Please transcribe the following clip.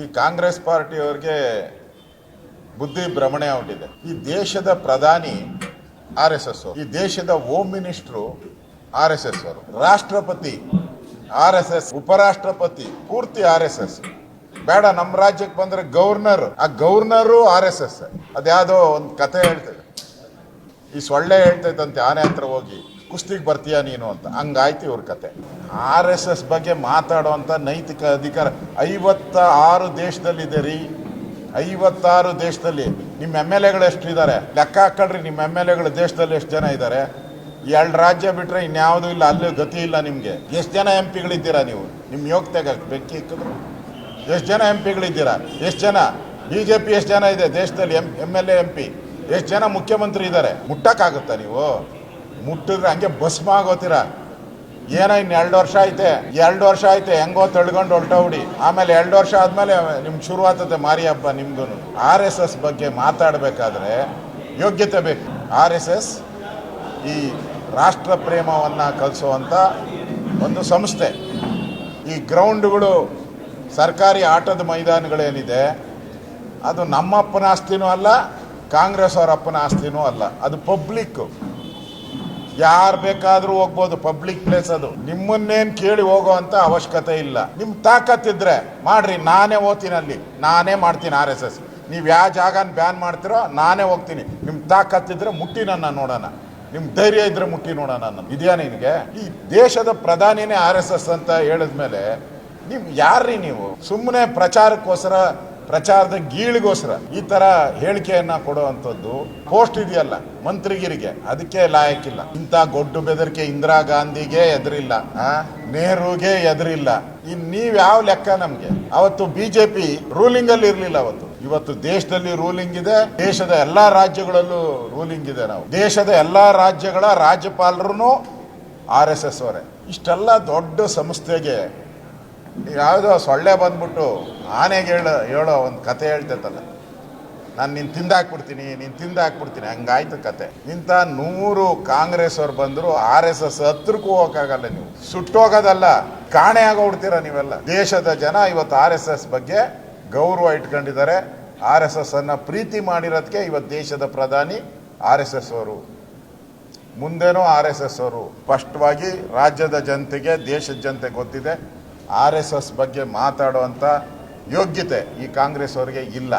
ಈ ಕಾಂಗ್ರೆಸ್ ಪಾರ್ಟಿಯವ್ರಿಗೆ ಬುದ್ಧಿ ಭ್ರಮಣೆ ಹೊಂಟಿದೆ ಈ ದೇಶದ ಪ್ರಧಾನಿ ಆರ್ ಎಸ್ ಎಸ್ ಈ ದೇಶದ home minister R S S ಅವರು, ರಾಷ್ಟ್ರಪತಿ ಆರ್ ಎಸ್ ಎಸ್, ಉಪರಾಷ್ಟ್ರಪತಿ ಪೂರ್ತಿ ಆರ್ ಎಸ್ ಎಸ್. ಬೇಡ ನಮ್ಮ ರಾಜ್ಯಕ್ಕೆ ಬಂದ್ರೆ ಗವರ್ನರ್ ಆ ಗವರ್ನರು ಆರ್ ಎಸ್ ಎಸ್. ಅದ್ಯಾವುದೋ ಒಂದು ಕತೆ ಹೇಳ್ತದೆ. ಈ ಸೊಳ್ಳೆ ಹೇಳ್ತೈತಂತೆ ಆನೆ ಹತ್ರ ಹೋಗಿ. ಕುಸ್ತಿಗೆ ಬರ್ತೀಯಾ ನೀನು ಅಂತ. ಹಂಗಾಯ್ತು ಇವ್ರ ಕತೆ. ಆರ್ ಎಸ್ ಎಸ್ ಬಗ್ಗೆ ಮಾತಾಡುವಂಥ ನೈತಿಕ ಅಧಿಕಾರ ಐವತ್ತ ಆರು ದೇಶದಲ್ಲಿದೆ ರೀ. ಐವತ್ತಾರು ದೇಶದಲ್ಲಿ. ನಿಮ್ಮ ಎಂ ಎಲ್ ಎಗಳು ಎಷ್ಟಿದ್ದಾರೆ? ಲೆಕ್ಕ ಹಾಕೊಳ್ರಿ ನಿಮ್ಮ ಎಂ ಎಲ್ ಎಗಳು ದೇಶದಲ್ಲಿ ಎಷ್ಟು ಜನ ಇದ್ದಾರೆ? ಎರಡು ರಾಜ್ಯ ಬಿಟ್ರೆ ಇನ್ಯಾವುದೂ ಇಲ್ಲ, ಅಲ್ಲೂ ಗತಿ ಇಲ್ಲ ನಿಮಗೆ. ಎಷ್ಟು ಜನ ಎಂ ಪಿಗಳಿದ್ದೀರಾ ನೀವು? ನಿಮ್ಮ ಯೋಗ್ಯತೆಗೆ ಬೆಂಕಿ ಇಕ್ಕಿದ್ರು ಎಷ್ಟು ಜನ ಎಂ ಪಿಗಳಿದ್ದೀರಾ? ಎಷ್ಟು ಜನ? ಬಿ ಜೆ ಪಿ ಎಷ್ಟು ಜನ ಇದೆ ದೇಶದಲ್ಲಿ M, M L A, M P? ಎಷ್ಟು ಜನ ಮುಖ್ಯಮಂತ್ರಿ ಇದ್ದಾರೆ? ಮುಟ್ಟಕ್ಕಾಗುತ್ತಾ ನೀವು? ಮುಟ್ಟಿದ್ರೆ ಹಂಗೆ ಭಸ್ಮ ಆಗೋತೀರ ಏನೋ ಇನ್ನು ಎರಡು ವರ್ಷ ಐತೆ, ಎರಡು ವರ್ಷ ಐತೆ, ಹೆಂಗೋ ತಳ್ಕೊಂಡು ಹೊಲ್ಟೋಗ್ಬಿಡಿ ಆಮೇಲೆ ಎರಡು ವರ್ಷ ಆದಮೇಲೆ ನಿಮ್ಗೆ ಶುರು ಆಗ್ತದೆ ಮಾರಿ ಹಬ್ಬ ನಿಮ್ಗೂ ಆರ್ ಎಸ್ ಎಸ್ ಬಗ್ಗೆ ಮಾತಾಡಬೇಕಾದ್ರೆ ಯೋಗ್ಯತೆ ಬೇಕು. ಆರ್ ಎಸ್ ಎಸ್ ಈ ರಾಷ್ಟ್ರ ಪ್ರೇಮವನ್ನು ಕಲಿಸುವಂಥ ಒಂದು ಸಂಸ್ಥೆ. ಈ ಗ್ರೌಂಡ್ಗಳು ಸರ್ಕಾರಿ ಆಟದ ಮೈದಾನಗಳೇನಿದೆ, ಅದು ನಮ್ಮಪ್ಪನ ಆಸ್ತಿನೂ ಅಲ್ಲ ಕಾಂಗ್ರೆಸ್ ಅವರ ಅಪ್ಪನ ಆಸ್ತಿನೂ ಅಲ್ಲ. ಅದು ಪಬ್ಲಿಕ್ಕು. ಯಾರು ಬೇಕಾದ್ರೂ ಹೋಗ್ಬೋದು ಪಬ್ಲಿಕ್ ಪ್ಲೇಸ್ ಅದು. ನಿಮ್ಮನ್ನೇನ್ ಕೇಳಿ ಹೋಗೋ ಅಂತ ಅವಶ್ಯಕತೆ ಇಲ್ಲ. ನಿಮ್ ತಾಕತ್ತಿದ್ರೆ ಮಾಡ್ರಿ, ನಾನೇ ಹೋಗ್ತೀನಿ ಅಲ್ಲಿ. ನಾನೇ ಮಾಡ್ತೀನಿ ಆರ್ ಎಸ್ ಎಸ್ ನೀವು ಯಾವ ಜಾಗನ ಬ್ಯಾನ್ ಮಾಡ್ತಿರೋ, ನಾನೇ ಹೋಗ್ತೀನಿ. ನಿಮ್ ತಾಕತ್ತಿದ್ರೆ ಮುಟ್ಟಿ ನನ್ನ ನೋಡೋಣ. ನಿಮ್ ಧೈರ್ಯ ಇದ್ರೆ ಮುಟ್ಟಿ ನೋಡೋಣ ನಾನು ಇದೆಯಾ ನಿನ್ಗೆ? ಈ ದೇಶದ ಪ್ರಧಾನಿನೇ ಆರ್ ಎಸ್ ಎಸ್ ಅಂತ ಹೇಳಿದ್ಮೇಲೆ ನೀವು ಯಾರ್ರಿ ನೀವು? ಸುಮ್ಮನೆ ಪ್ರಚಾರಕ್ಕೋಸ್ಕರ ಪ್ರಚಾರದ ಗೀಳಿಗೋಸ್ಕರ ಈ ತರ ಹೇಳಿಕೆಯನ್ನ ಕೊಡುವಂಥದ್ದು ಪೋಸ್ಟ್ ಇದೆಯಲ್ಲ, ಮಂತ್ರಿಗಿರಿಗೆ. ಅದಕ್ಕೆ ಲಾಯಕ್ಕಿಲ್ಲ. ಇಂಥ ಗೊಡ್ಡು ಬೆದರಿಕೆ ಇಂದಿರಾ ಗಾಂಧಿಗೆ ಎದುರಿಲ್ಲ ನೆಹರುಗೆ ಎದುರಿಲ್ಲ. ಇನ್ ನೀವ್ ಯಾವ ಲೆಕ್ಕ ನಮ್ಗೆ? ಅವತ್ತು ಬಿಜೆಪಿ ರೂಲಿಂಗ್ ಅಲ್ಲಿ ಇರ್ಲಿಲ್ಲ ಅವತ್ತು. ಇವತ್ತು ದೇಶದಲ್ಲಿ ರೂಲಿಂಗ್ ಇದೆ, ದೇಶದ ಎಲ್ಲಾ ರಾಜ್ಯಗಳಲ್ಲೂ ರೂಲಿಂಗ್ ಇದೆ ನಾವು. ದೇಶದ ಎಲ್ಲಾ ರಾಜ್ಯಗಳ ರಾಜ್ಯಪಾಲರು ಆರ್ ಎಸ್ ಎಸ್ ಅವರೇ. ಇಷ್ಟೆಲ್ಲ ದೊಡ್ಡ ಸಂಸ್ಥೆಗೆ ಯಾವುದೋ ಸೊಳ್ಳೆ ಬಂದ್ಬಿಟ್ಟು ಆನೆಗೆ ಹೇಳೋ ಹೇಳೋ ಒಂದು ಕತೆ ಹೇಳ್ತೈತಲ್ಲ. ನಾನು ನಿನ್ನ ತಿಂದಾಕ್ಬಿಡ್ತೀನಿ, ನೀನು ತಿಂದಾಕ್ಬಿಡ್ತೀನಿ, ಹಂಗಾಯ್ತು ಕತೆ. ಇಂಥ ನೂರು ಕಾಂಗ್ರೆಸ್ ಅವ್ರು ಬಂದರು, ಆರ್ ಎಸ್ ಎಸ್ ಹತ್ರಕ್ಕೂ ಹೋಗೋಕ್ಕಾಗಲ್ಲ ನೀವು. ಸುಟ್ಟೋಗೋದಲ್ಲ, ಕಾಣೆ ಆಗೋಗ್ಬಿಡ್ತೀರ ನೀವೆಲ್ಲ? ದೇಶದ ಜನ ಇವತ್ತು ಆರ್ ಎಸ್ ಎಸ್ ಬಗ್ಗೆ ಗೌರವ ಇಟ್ಕೊಂಡಿದ್ದಾರೆ. ಆರ್ ಎಸ್ ಎಸ್ ಅನ್ನ ಪ್ರೀತಿ ಮಾಡಿರೋದಕ್ಕೆ ಇವತ್ತು ದೇಶದ ಪ್ರಧಾನಿ ಆರ್ ಎಸ್ ಎಸ್ ಅವರು ಮುಂದೇನೂ ಆರ್ ಎಸ್ ಎಸ್ ಅವರು ಸ್ಪಷ್ಟವಾಗಿ ರಾಜ್ಯದ ಜನತೆಗೆ, ದೇಶದ ಜನತೆ ಗೊತ್ತಿದೆ. ಆರ್ ಎಸ್ ಎಸ್ ಬಗ್ಗೆ ಮಾತಾಡುವಂಥ ಯೋಗ್ಯತೆ ಈ ಕಾಂಗ್ರೆಸ್ ಅವರಿಗೆ ಇಲ್ಲ.